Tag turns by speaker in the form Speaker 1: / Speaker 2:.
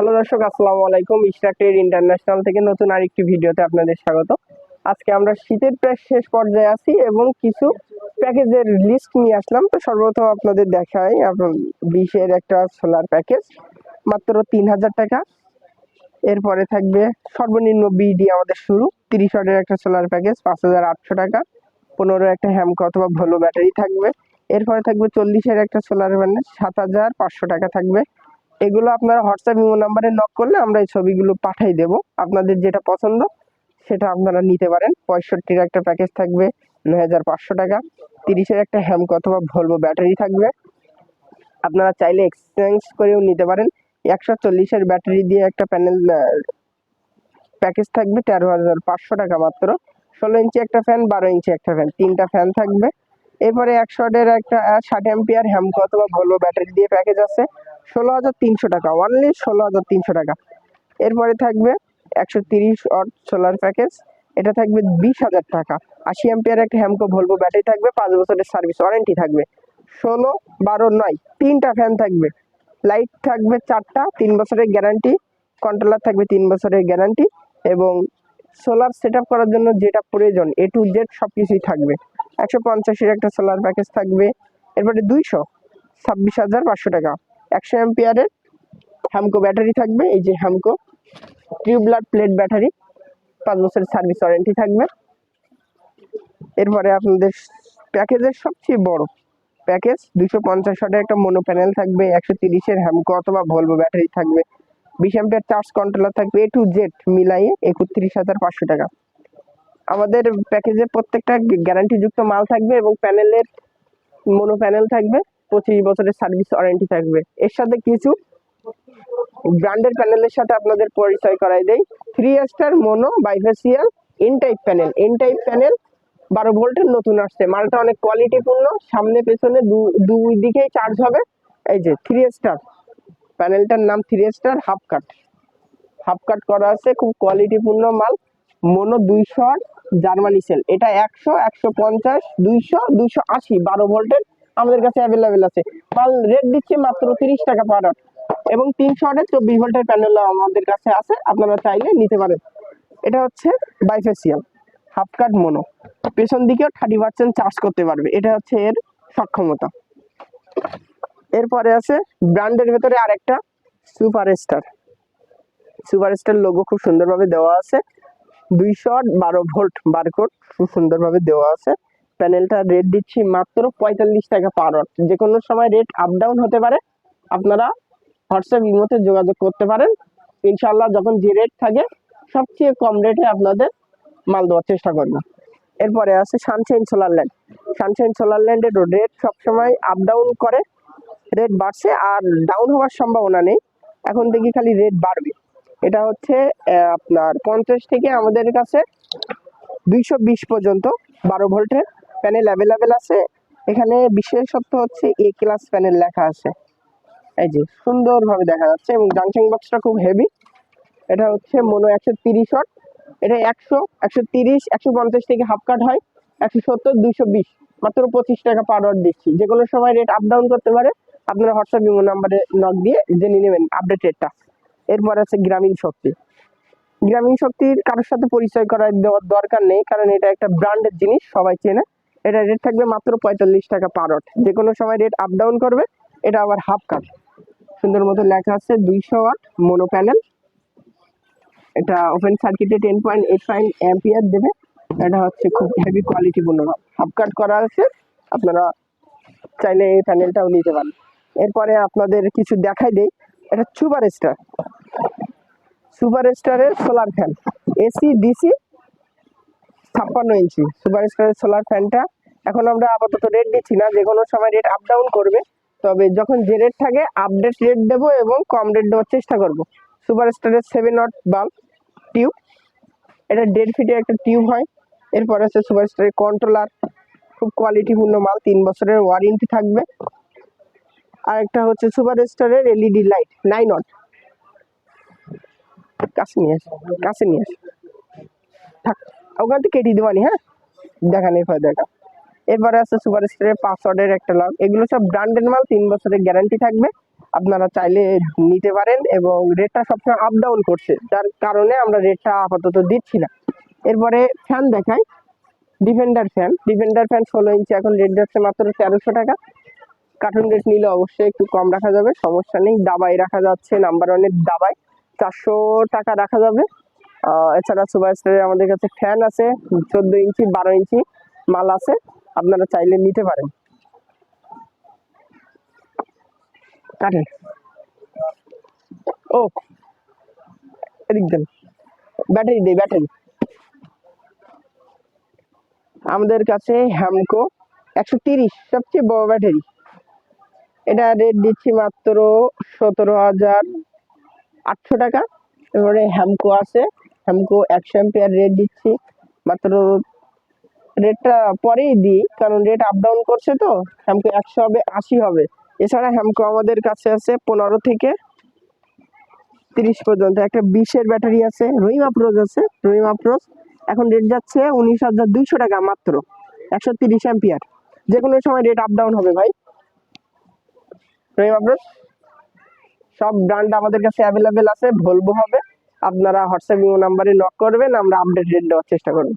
Speaker 1: Hello দর্শক, আসসালামু আলাইকুম। ইস্টার ট্রেড ইন্টারন্যাশনাল থেকে নতুন আরেকটি ভিডিওতে আপনাদের স্বাগত। আজকে আমরা শীতের প্রায় শেষ পর্যায়ে আছি এবং কিছু প্যাকেজের লিস্ট নিয়ে আসলাম। তো সর্বপ্রথম আপনাদের দেখাই, আপনার বিশের একটা সোলার প্যাকেজ, মাত্র তিন হাজার টাকা। এরপরে থাকবে সর্বনিম্ন বিডি আমাদের শুরু, তিরিশ ওয়াটের একটা সোলার প্যাকেজ, পাঁচ হাজার আটশো টাকা। পনেরো একটা হ্যামকো অথবা ভোলো ব্যাটারি থাকবে। এরপরে থাকবে চল্লিশের একটা সোলার প্যানেল, সাত হাজার পাঁচশো টাকা থাকবে। এগুলো আপনারা হোয়াটসঅ্যাপ ইমো নাম্বারে নক করলে আমরা এই ছবিগুলো পাঠাই দেব। আপনাদের যেটা পছন্দ, সেটা আপনারা নিতে পারেন। পঁয়ষট্টির একটা প্যাকেজ থাকবে, নয় হাজার পাঁচশো টাকা। তিরিশের একটা হ্যামকো অথবা ভলভো ব্যাটারি থাকবে। আপনারা চাইলে এক্সচেঞ্জ করেও নিতে পারেন। একশো চল্লিশের ব্যাটারি দিয়ে একটা প্যানেল প্যাকেজ থাকবে, তেরো হাজার পাঁচশো টাকা মাত্র। ষোলো ইঞ্চি একটা ফ্যান বারো ইঞ্চি একটা ফ্যান তিনটা ফ্যান থাকবে। এরপরে একশো একটা ষাট অ্যাম্পিয়ার হ্যামকো অথবা ভলভো ব্যাটারি দিয়ে প্যাকেজ আছে। ষোলো হাজার তিনশো টাকা অনলি ষোলো হাজার তিনশো টাকা। এরপরে থাকবে একশো তিরিশ অট সোলার প্যাকেজ এটা থাকবে বিশ হাজার টাকা। আশি অ্যাম্পিয়ার একটা হ্যামকো ভলভো ব্যাটারি থাকবে, পাঁচ বছরের সার্ভিস ওয়ারেন্টি থাকবে। ষোলো, বারো, নয়, তিনটা ফ্যান থাকবে। লাইট থাকবে চারটা, তিন বছরের গ্যারান্টি কন্ট্রোলার থাকবে তিন বছরের গ্যারান্টি এবং সোলার সেট করার জন্য যেটা প্রয়োজন এ টু জেড সব কিছুই থাকবে। একশো পঞ্চাশের একটা সোলার প্যাকেজ থাকবে, এরপরে দুইশো, ছাব্বিশ হাজার পাঁচশো টাকা। একশো অ্যাম্পিয়ারের হ্যামকো ব্যাটারি থাকবে, এই যে হ্যামকো টিউবলার প্লেট ব্যাটারি পাঁচ বছরের সার্ভিস ওয়ারেন্টি থাকবে। এরপরে আপনাদের প্যাকেজের সবচেয়ে বড় প্যাকেজ দুশো পঞ্চাশ ওয়াটের একটা মোনো প্যানেল থাকবে, একশো তিরিশের হ্যামকো অথবা ভলভো ব্যাটারি থাকবে। বিশ অ্যাম্পিয়ার চার্জ কন্ট্রোলার থাকবে এ টু জেড মিলাইয়ে একত্রিশ হাজার পাঁচশো টাকা। আমাদের প্যাকেজে প্রত্যেকটা গ্যারান্টিযুক্ত মাল থাকবে এবং প্যানেলের মোনো প্যানেল থাকবে। পঁচিশ বছরের সার্ভিস ওয়ারেন্টি থাকবে। এর সাথে কিছু ব্র্যান্ডের প্যানেলের সাথে আপনাদের পরিচয় করাই দেই। Three star mono bifacial N type panel N type panel বারো ভোল্টের নতুন আসছে। মালটা অনেক কোয়ালিটিপূর্ণ সামনে, পেছনে দুই দিকেই চার্জ হবে। এই যে থ্রি স্টার প্যানেলটার নাম three star half cut half cut করা আছে। খুব কোয়ালিটিপূর্ণ মাল। মোনো দুইশো জার্মানি সেল এটা একশো একশো পঞ্চাশ, দুইশো দুইশো আশি। বারো ভোল্টের আমাদের কাছে অ্যাভেলেবেল আছে। মাল রেট দিচ্ছে মাত্র তিরিশ টাকা পার এবং তিনশো আটের চব্বিশ ভোল্টের প্যানেল আমাদের কাছে আছে, আপনারা চাইলে নিতে পারেন। এটা হচ্ছে বাইফেসিয়াল হাফ কাট মোনো পেছন দিকেও থার্টি পার্সেন্ট চার্জ করতে পারবে, এটা হচ্ছে এর সক্ষমতা। এরপরে আছে ব্র্যান্ডের ভেতরে আরেকটা super star super star logo খুব সুন্দরভাবে দেওয়া আছে। দুইশো বারো ভোল্ট বারকোড খুব সুন্দরভাবে দেওয়া আছে। প্যানেলটা রেট দিচ্ছি মাত্র পঁয়তাল্লিশ টাকা পার ওয়াট যে কোনো সময় রেট আপ ডাউন হতে পারে, আপনারা হোয়াটসঅ্যাপ ইমোতে যোগাযোগ করতে পারেন। ইনশাল্লাহ যখন যে রেট থাকে, সবচেয়ে কম রেটে আপনাদের মাল দেওয়ার চেষ্টা করব। এরপরে আছে sunshine solar land sunshine solar ল্যান্ডের rate সবসময় আপ ডাউন করে রেট বাড়ছে আর ডাউন হওয়ার সম্ভাবনা নেই। এখন দেখি খালি রেট বাড়বে। এটা হচ্ছে আপনার পঞ্চাশ থেকে আমাদের কাছে দুইশো বিশ পর্যন্ত বারো ভোল্টের প্যানেল অ্যাভেলেবেল আছে। এখানে বিশেষত্ব হচ্ছে এ ক্লাস প্যানেল লেখা আছে। এই যে, সুন্দরভাবে দেখা যাচ্ছে এবং জাংশন বক্সটা খুব হেভি এটা হচ্ছে মনো একশো তিরিশ ওয়াট এটা একশো একশো তিরিশ, একশো পঞ্চাশ থেকে হাফ কাট হয়। একশো সত্তর, দুইশো বিশ। মাত্র পঁচিশ টাকা পার ওয়াট দিচ্ছি। যে কোনো সময় রেট আপ ডাউন করতে পারে। আপনারা হোয়াটসঅ্যাপ ইমো নাম্বারে নক দিয়ে জেনে নেবেন আপডেট রেটটা এরপর আছে গ্রামীণ শক্তি। গ্রামীণ শক্তির কারোর সাথে পরিচয় করার দেওয়ার দরকার নেই, কারণ এটা একটা ব্র্যান্ডের জিনিস, সবাই চেনে। এটা রেট থাকবে মাত্র পঁয়তাল্লিশ টাকা পার ওয়াট যে কোনো সময় রেট আপ ডাউন করবে, এটা আবার হাফ কাট সুন্দর মতো লেখা আছে দুইশো ওয়াট মোনো প্যানেল এটা ওপেন সার্কিটে ten point eight five ampere দেবে। এটা হচ্ছে খুব হেভি কোয়ালিটিপূর্ণ হাফ কাট করা আছে, আপনারা চাইলে এই প্যানেলটাও নিতে পারেন। এরপরে আপনাদের কিছু দেখাই দেই। এটা সুপার স্টার। সুপার স্টারের সোলার ফ্যান এসি ডিসি ছাপ্পান্ন ইঞ্চি। সুপার স্টারের সোলার ফ্যানটা এখন আমরা আপাতত রেট দিচ্ছি না, যে কোনো সময় রেট আপ ডাউন করবে। তবে যখন যে রেট থাকে আপডেট রেট দেবো এবং কম রেট দেওয়ার চেষ্টা করব। সুপার স্টারের সেভেন নট বাল্ব টিউব এটা দেড় ফিটে একটা টিউব হয়। এরপর আছে সুপার স্টারের কন্ট্রোলার খুব কোয়ালিটিপূর্ণ মাল, তিন বছরের ওয়ারেন্টি থাকবে। আর একটা হচ্ছে সুপার স্টারের এলইডি লাইট নাইন ওয়াট কাছে নিয়ে আসে, কাছে নিয়ে আসে। থাক। ওখান থেকে কেটে দেবানি হ্যাঁ? দেখা নেই ভয় দেখা। এরপরে আছে সুপার স্টারের পাসওয়ার্ডের একটা লাভ। এগুলো সব ব্র্যান্ডেড মাল, তিন বছরের গ্যারান্টি থাকবে। আপনারা চাইলে নিতে পারেন এবং রেটটা সবসময় আপ ডাউন করছে। যার কারণে আমরা রেটটা আপাতত দিচ্ছি না। এরপরে ফ্যান দেখাই। ডিফেন্ডার ফ্যান ডিফেন্ডার ফ্যান ষোলো ইঞ্চি এখন রেট যাচ্ছে মাত্র তেরোশো টাকা। কার্টুন রেট নিলে অবশ্যই একটু কম রাখা যাবে। সমস্যা নেই। দাবাই রাখা যাচ্ছে নাম্বার ওয়ানের দাবাই চারশো টাকা রাখা যাবে। এছাড়া সুপার স্টারের আমাদের কাছে ফ্যান আছে, চোদ্দ ইঞ্চি, বারো ইঞ্চি মাল আছে, আপনারা চাইলে নিতে পারেন। কাটেন। ও, এদিক দেন। ব্যাটারি দেই, ব্যাটারি। আমাদের কাছে হ্যামকো একশো তিরিশ, সবচেয়ে বড় ব্যাটারি। এটা রেট দিচ্ছি মাত্র সতেরো হাজার আটশো টাকা। এবারে হ্যামকো আছে হ্যামকো একশো এম্পিয়ার রেট দিচ্ছি। মাত্র রেটটা পরেই দিই, কারণ রেট আপ ডাউন করছে তো হ্যামকো একশো হবে, আশি হবে। এছাড়া হ্যামকো আমাদের কাছে আছে পনেরো থেকে তিরিশ পর্যন্ত। একটা বিশের ব্যাটারি আছে, রহিম আপ্রোজ আছে, রহিম আপ্রোজ এখন রেট যাচ্ছে উনিশ হাজার দুইশো টাকা মাত্র, একশো তিরিশ অ্যাম্পিয়ার যে কোনো সময় রেট আপ ডাউন হবে ভাই। রহিম আপ্রোজ সব ব্র্যান্ড আমাদের কাছে অ্যাভেলেবেল আছে ভলভো হবে আপনারা হোয়াটসঅ্যাপ নাম্বারে নক করবেন আমরা আপডেট রেট দেওয়ার চেষ্টা করব।